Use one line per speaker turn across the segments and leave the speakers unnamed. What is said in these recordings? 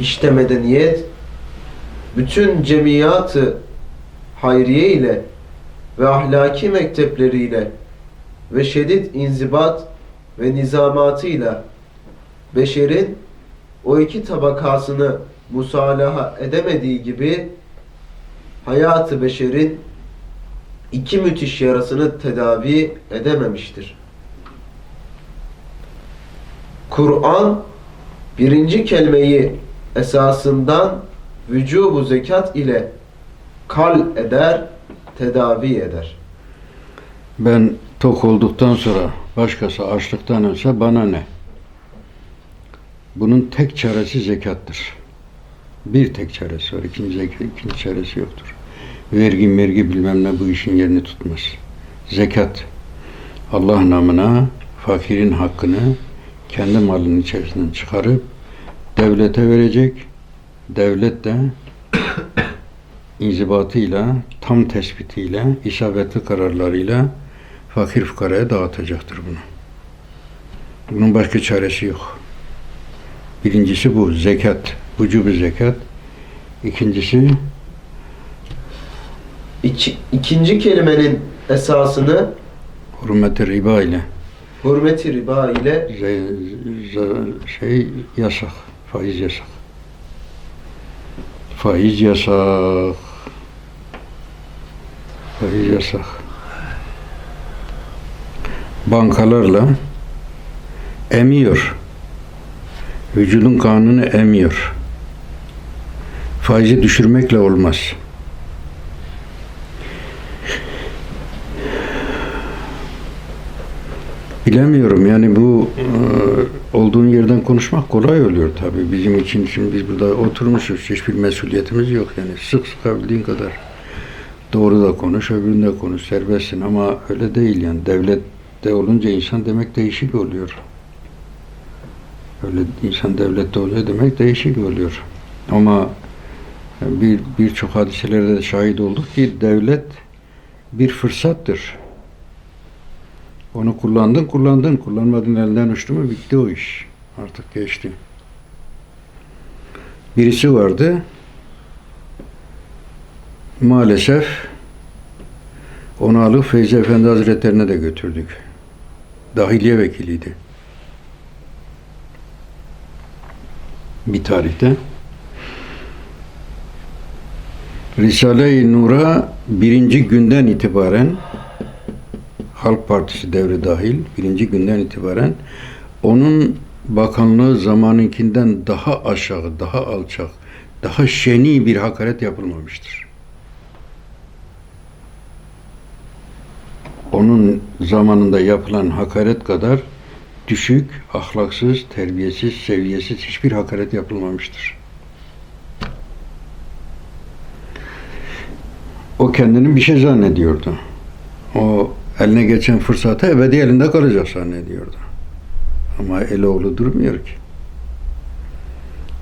İşte medeniyet bütün cemiyatı hayriye ile ve ahlaki mektepleriyle ve şedid inzibat ve nizamatıyla beşerin o iki tabakasını musalaha edemediği gibi hayatı beşerin iki müthiş yarasını tedavi edememiştir. Kur'an birinci kelimeyi esasından vücubu zekat ile kal eder, tedavi eder.
Ben tok olduktan sonra başkası açlıktan ölse bana ne? Bunun tek çaresi zekattır. Bir tek çaresi var. İkinci, zek- ikinci çaresi yoktur. Vergi mergi bilmem ne bu işin yerini tutmaz. Zekat. Allah namına fakirin hakkını kendi malının içerisinden çıkarıp devlete verecek. Devlet de inzibatıyla, tam tespitiyle, isabetli kararlarıyla fakir fukaraya dağıtacaktır bunu. Bunun başka çaresi yok. Birincisi bu, zekat. Vücubu zekat. İkincisi
İki, ikinci kelimenin esasını
hürmet riba ile
hürmeti riba ile
şey yasak, faiz yasak. Faiz yasak. Faiz yasak. Bankalarla emiyor. Vücudun kanunu emiyor. Faizi düşürmekle olmaz. Bilemiyorum yani bu e, olduğun yerden konuşmak kolay oluyor tabii. Bizim için şimdi biz burada oturmuşuz. Hiçbir mesuliyetimiz yok yani. Sık sıkabildiğin kadar. Doğru da konuş, öbürünü de konuş. Serbestsin ama öyle değil yani. Devlette olunca insan demek değişik oluyor. Öyle insan devlette oluyor demek değişik oluyor. Ama bir birçok hadiselerde de şahit olduk ki devlet bir fırsattır. Onu kullandın, kullandın. Kullanmadın elden uçtu mu bitti o iş. Artık geçti. Birisi vardı. Maalesef onu alıp Feyzi Efendi Hazretlerine de götürdük. Dahiliye vekiliydi. Bir tarihte. Risale-i Nur'a birinci günden itibaren Halk Partisi devri dahil birinci günden itibaren onun bakanlığı zamanınkinden daha aşağı, daha alçak, daha şeni bir hakaret yapılmamıştır. Onun zamanında yapılan hakaret kadar düşük, ahlaksız, terbiyesiz, seviyesiz hiçbir hakaret yapılmamıştır. O kendini bir şey zannediyordu. O eline geçen fırsatı ebedi elinde kalacak zannediyordu. Ama Eloğlu durmuyor ki.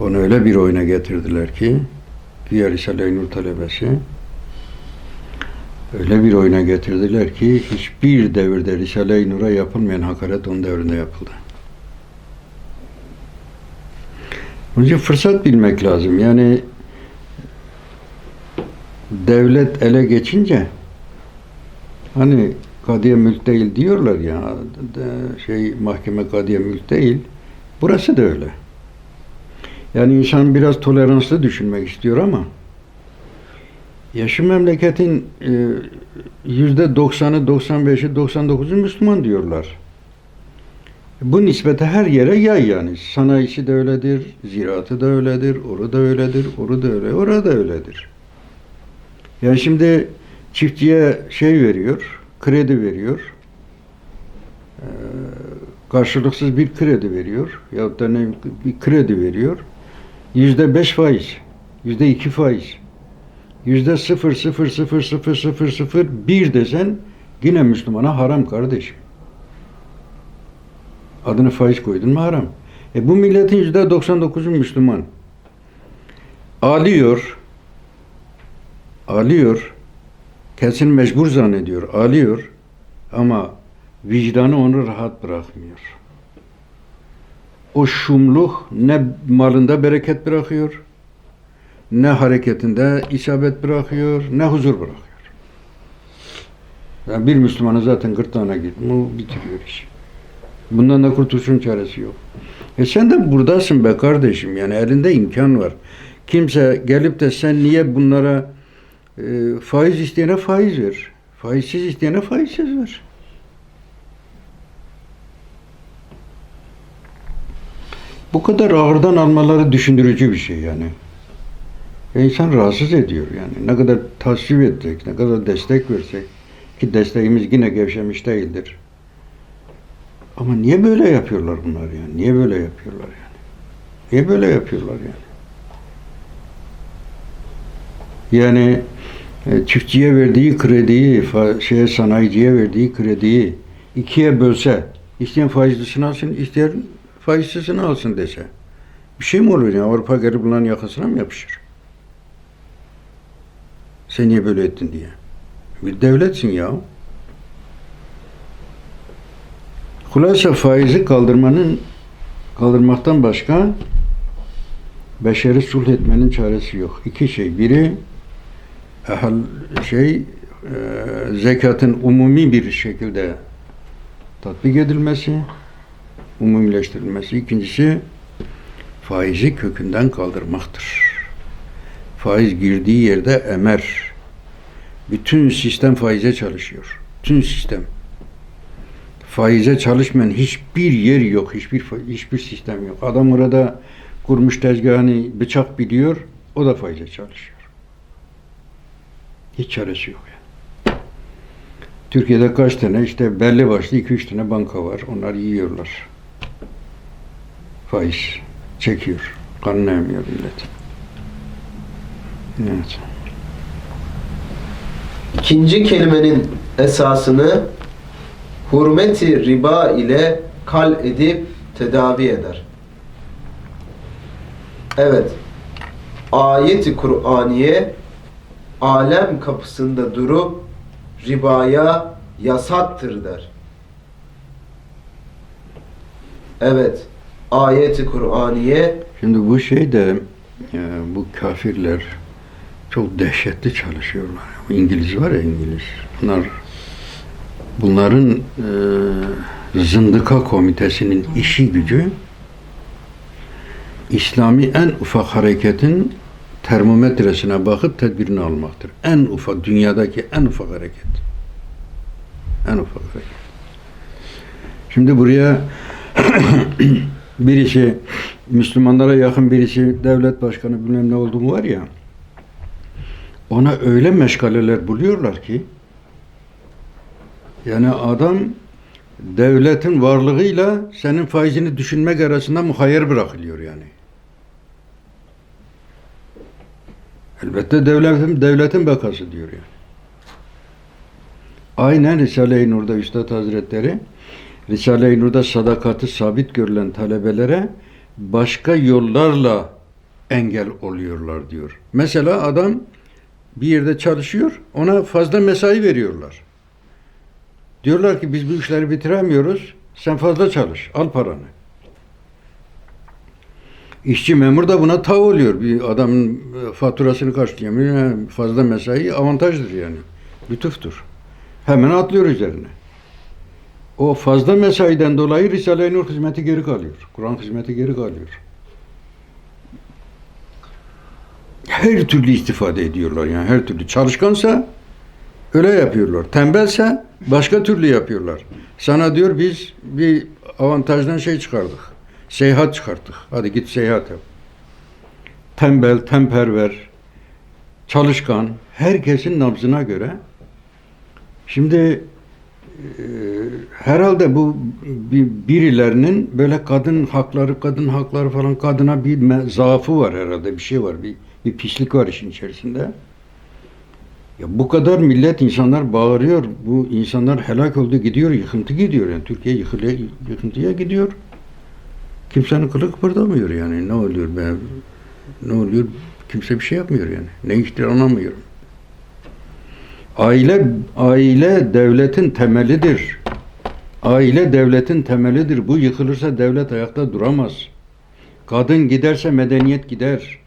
Onu öyle bir oyuna getirdiler ki güya Risale-i Nur talebesi öyle bir oyuna getirdiler ki hiçbir devirde Risale-i Nur'a yapılmayan hakaret onun devrinde yapıldı. Onun için fırsat bilmek lazım. Yani devlet ele geçince hani kadiye mülk değil diyorlar ya şey mahkeme kadiye mülk değil. Burası da öyle. Yani insan biraz toleranslı düşünmek istiyor ama ya şu memleketin e, yüzde 90'ı, 95'i, 99'u Müslüman diyorlar. Bu nispete her yere yay yani. Sanayisi de öyledir, ziraatı da öyledir, oru da öyledir, oru da öyle, orada öyledir. Yani şimdi çiftçiye şey veriyor, kredi veriyor. Ee, karşılıksız bir kredi veriyor. Yahut da ne bir kredi veriyor. Yüzde beş faiz, yüzde iki faiz, yüzde sıfır sıfır sıfır sıfır sıfır sıfır bir desen yine Müslümana haram kardeşim. Adını faiz koydun mu haram. E bu milletin yüzde 99'u Müslüman. Alıyor, alıyor, kendisini mecbur zannediyor, alıyor ama vicdanı onu rahat bırakmıyor. o şumluk ne malında bereket bırakıyor, ne hareketinde isabet bırakıyor, ne huzur bırakıyor. Yani bir Müslümanı zaten gırtlağına gitme, o bitiriyor işi. Bundan da kurtuluşun çaresi yok. E sen de buradasın be kardeşim. Yani elinde imkan var. Kimse gelip de sen niye bunlara e, faiz isteyene faiz ver. Faizsiz isteyene faizsiz ver. Bu kadar ağırdan almaları düşündürücü bir şey yani. E insan rahatsız ediyor yani. Ne kadar tasvip etsek, ne kadar destek versek ki desteğimiz yine gevşemiş değildir. Ama niye böyle yapıyorlar bunlar yani? Niye böyle yapıyorlar yani? Niye böyle yapıyorlar yani? Yani e, çiftçiye verdiği krediyi, şeye sanayiciye verdiği krediyi ikiye bölse, isteyen faizlisini alsın, isteyen faizsizini alsın dese. Bir şey mi olur ya? Avrupa bunların yakasına mı yapışır? Sen niye böyle ettin diye. Bir devletsin ya. Hulasa faizi kaldırmanın kaldırmaktan başka beşeri sulh etmenin çaresi yok. İki şey. Biri şey e, zekatın umumi bir şekilde tatbik edilmesi, umumileştirilmesi. İkincisi faizi kökünden kaldırmaktır. Faiz girdiği yerde emer. Bütün sistem faize çalışıyor. Bütün sistem. Faize çalışmayan hiçbir yer yok, hiçbir hiçbir sistem yok. Adam orada kurmuş tezgahını bıçak biliyor, o da faize çalışıyor. Hiç çaresi yok yani. Türkiye'de kaç tane işte belli başlı 2-3 tane banka var. Onlar yiyorlar. Faiz çekiyor. Kanını emiyor millet. Evet.
İkinci kelimenin esasını hurmeti riba ile kal edip tedavi eder. Evet. Ayeti Kur'aniye alem kapısında durup ribaya yasaktır der. Evet. Ayeti Kur'aniye
Şimdi bu şey de e, bu kafirler çok dehşetli çalışıyorlar. İngiliz var ya İngiliz. Bunlar bunların e, zındıka komitesinin işi gücü İslami en ufak hareketin termometresine bakıp tedbirini almaktır. En ufak dünyadaki en ufak hareket. En ufak hareket. Şimdi buraya birisi Müslümanlara yakın birisi devlet başkanı bilmem ne olduğu var ya ona öyle meşgaleler buluyorlar ki yani adam devletin varlığıyla senin faizini düşünmek arasında muhayyer bırakılıyor yani. Elbette devletin devletin bekası diyor yani. Aynen Risale-i Nur'da Üstad Hazretleri Risale-i Nur'da sadakati sabit görülen talebelere başka yollarla engel oluyorlar diyor. Mesela adam bir yerde çalışıyor, ona fazla mesai veriyorlar. Diyorlar ki biz bu işleri bitiremiyoruz, sen fazla çalış, al paranı. İşçi memur da buna tav oluyor. Bir adamın e, faturasını karşılayamıyor. Yani Fazla mesai avantajdır yani. Lütuftur. Hemen atlıyor üzerine. O fazla mesaiden dolayı Risale-i Nur hizmeti geri kalıyor. Kur'an hizmeti geri kalıyor. Her türlü istifade ediyorlar yani her türlü. Çalışkansa öyle yapıyorlar. Tembelse başka türlü yapıyorlar. Sana diyor biz bir avantajdan şey çıkardık. Seyahat çıkarttık. Hadi git seyahat yap. Tembel, temperver, çalışkan, herkesin nabzına göre. Şimdi e, herhalde bu bir, birilerinin böyle kadın hakları, kadın hakları falan kadına bir zaafı var herhalde bir şey var, bir, bir pislik var işin içerisinde. Ya bu kadar millet insanlar bağırıyor, bu insanlar helak oldu gidiyor, yıkıntı gidiyor yani Türkiye yıkılıya, yıkıntıya gidiyor. Kimsenin kılı kıpırdamıyor yani ne oluyor be, ne oluyor kimse bir şey yapmıyor yani. Ne iştir anlamıyorum. Aile aile devletin temelidir. Aile devletin temelidir. Bu yıkılırsa devlet ayakta duramaz. Kadın giderse medeniyet gider.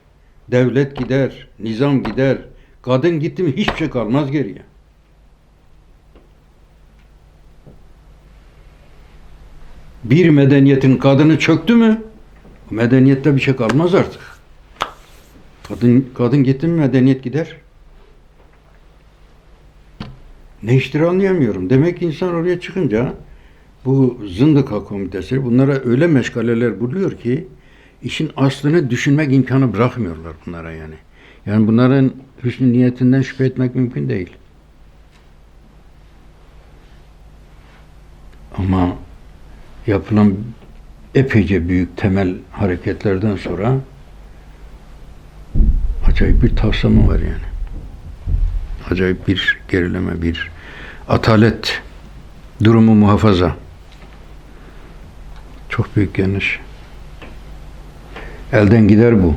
Devlet gider. Nizam gider. Kadın gitti mi hiçbir şey kalmaz geriye. Bir medeniyetin kadını çöktü mü medeniyette bir şey kalmaz artık. Kadın kadın gitti mi medeniyet gider. Ne iştir anlayamıyorum. Demek ki insan oraya çıkınca bu zındıka komitesi bunlara öyle meşgaleler buluyor ki işin aslını düşünmek imkanı bırakmıyorlar bunlara yani. Yani bunların hüsnü niyetinden şüphe etmek mümkün değil. Ama yapılan epeyce büyük temel hareketlerden sonra acayip bir tavsama var yani. Acayip bir gerileme, bir atalet durumu muhafaza. Çok büyük yanlış. Elden gider bu.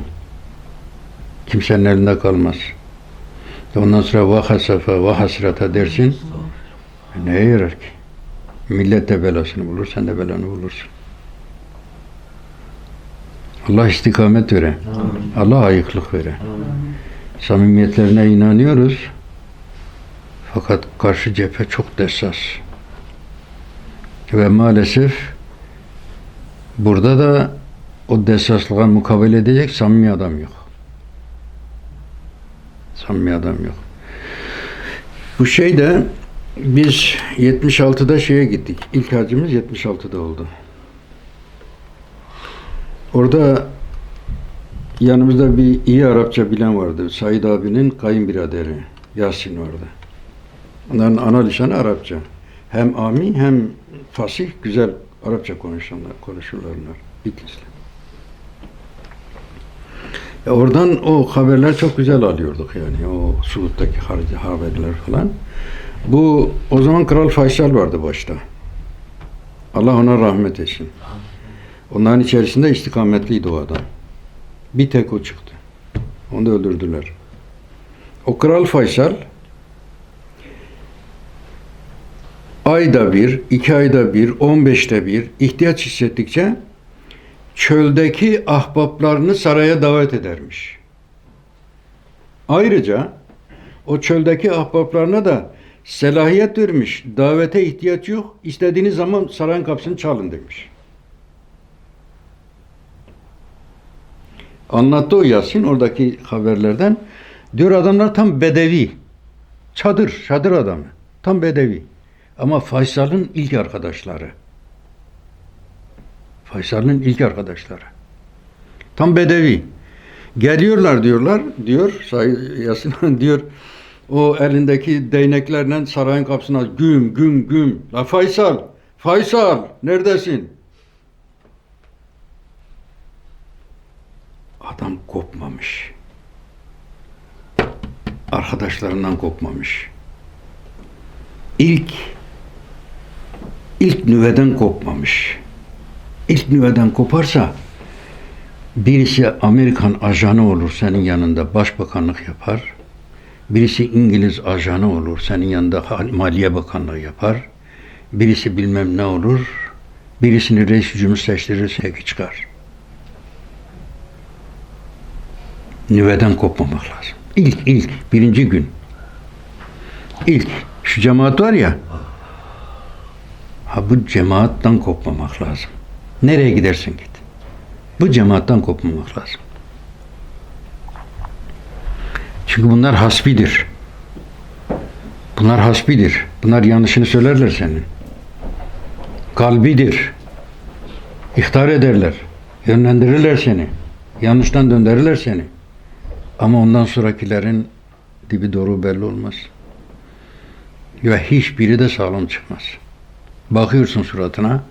Kimsenin elinde kalmaz. Ondan sonra vahasafa, vahasrata dersin. Neye yarar ki? Millet de belasını bulur, sen de belanı bulursun. Allah istikamet vere. Allah ayıklık vere. Samimiyetlerine inanıyoruz. Fakat karşı cephe çok dessas. Ve maalesef burada da o dessaslığa mukabele edecek samimi adam yok. Samimi adam yok. Bu şey de biz 76'da şeye gittik. İlk hacımız 76'da oldu. Orada yanımızda bir iyi Arapça bilen vardı. Said abinin kayınbiraderi Yasin vardı. Onların ana lisanı Arapça. Hem ami hem fasih güzel Arapça konuşanlar, konuşurlar ikisi. Ya oradan o haberler çok güzel alıyorduk yani o Suud'daki haberler falan. Bu o zaman Kral Faysal vardı başta. Allah ona rahmet etsin. Onların içerisinde istikametliydi o adam. Bir tek o çıktı. Onu da öldürdüler. O Kral Faysal ayda bir, iki ayda bir, on beşte bir ihtiyaç hissettikçe çöldeki ahbaplarını saraya davet edermiş. Ayrıca o çöldeki ahbaplarına da selahiyet vermiş. Davete ihtiyaç yok. İstediğiniz zaman sarayın kapısını çalın demiş. Anlattı o Yasin oradaki haberlerden. Diyor adamlar tam bedevi. Çadır, çadır adamı. Tam bedevi. Ama Faysal'ın ilk arkadaşları. Faysal'ın ilk arkadaşları. Tam bedevi. Geliyorlar diyorlar, diyor Yasin diyor o elindeki değneklerle sarayın kapısına güm güm güm. La Faysal, Faysal neredesin? Adam kopmamış. Arkadaşlarından kopmamış. İlk ilk nüveden kopmamış. İlk nüveden koparsa birisi Amerikan ajanı olur senin yanında başbakanlık yapar. Birisi İngiliz ajanı olur senin yanında Maliye Bakanlığı yapar. Birisi bilmem ne olur. Birisini reis cumhur seçtirir, teki çıkar. Nüveden kopmamak lazım. İlk, ilk, birinci gün. İlk, şu cemaat var ya, ha bu cemaattan kopmamak lazım. Nereye gidersin git. Bu cemaattan kopmamak lazım. Çünkü bunlar hasbidir. Bunlar hasbidir. Bunlar yanlışını söylerler senin. Kalbidir. İhtar ederler. Yönlendirirler seni. Yanlıştan döndürürler seni. Ama ondan sonrakilerin dibi doğru belli olmaz. Ve hiçbiri de sağlam çıkmaz. Bakıyorsun suratına.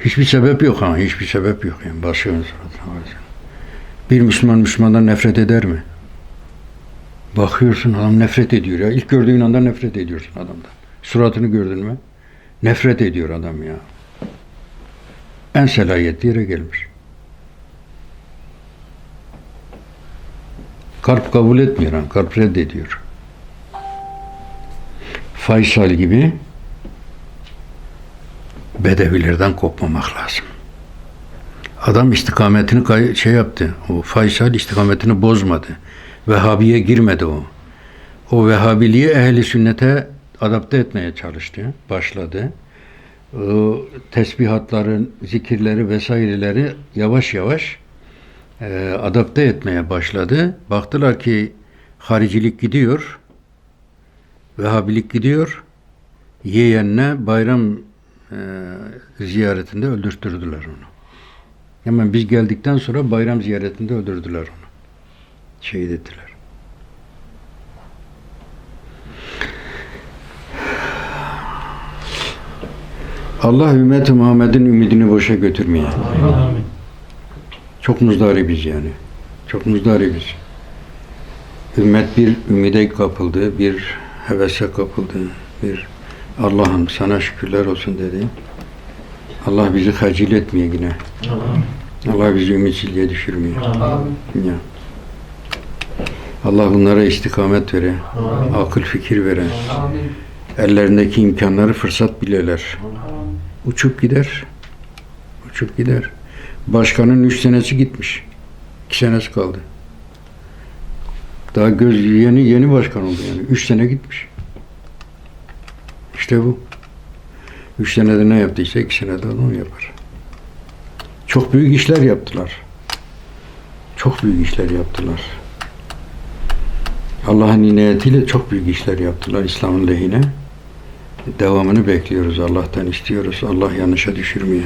Hiçbir sebep yok ha. Hiçbir sebep yok. Yani basıyorsun suratına. Bir Müslüman Müslümandan nefret eder mi? Bakıyorsun adam nefret ediyor ya. İlk gördüğün anda nefret ediyorsun adamdan. Suratını gördün mü? Nefret ediyor adam ya. En selahiyetli yere gelmiş. Kalp kabul etmiyor, ha, kalp reddediyor. Faysal gibi Bedevilerden kopmamak lazım. Adam istikametini şey yaptı. O Faysal istikametini bozmadı. Vehhabiye girmedi o. O Vehhabiliği ehli sünnete adapte etmeye çalıştı. Başladı. O tesbihatların, zikirleri vesaireleri yavaş yavaş e, adapte etmeye başladı. Baktılar ki haricilik gidiyor. Vehhabilik gidiyor. Yeğenine bayram e, ziyaretinde öldürttürdüler onu. Hemen biz geldikten sonra bayram ziyaretinde öldürdüler onu. Şehit ettiler. Allah ümmeti Muhammed'in ümidini boşa götürmeye. Çok muzdaribiz yani. Çok muzdaribiz. Ümmet bir ümide kapıldı, bir hevese kapıldı, bir Allah'ım sana şükürler olsun dedi. Allah bizi hacil etmeye yine. Allah bizi ümitsizliğe düşürmüyor. Ya. Allah bunlara istikamet vere, akıl fikir vere, ellerindeki imkanları fırsat bileler. Uçup gider, uçup gider. Başkanın üç senesi gitmiş, iki senesi kaldı. Daha göz yeni yeni başkan oldu yani. Üç sene gitmiş. İşte bu. Üç senede ne yaptıysa iki senede onu yapar. Çok büyük işler yaptılar. Çok büyük işler yaptılar. Allah'ın inayetiyle çok büyük işler yaptılar İslam'ın lehine. Devamını bekliyoruz. Allah'tan istiyoruz. Allah yanlışa düşürmüyor.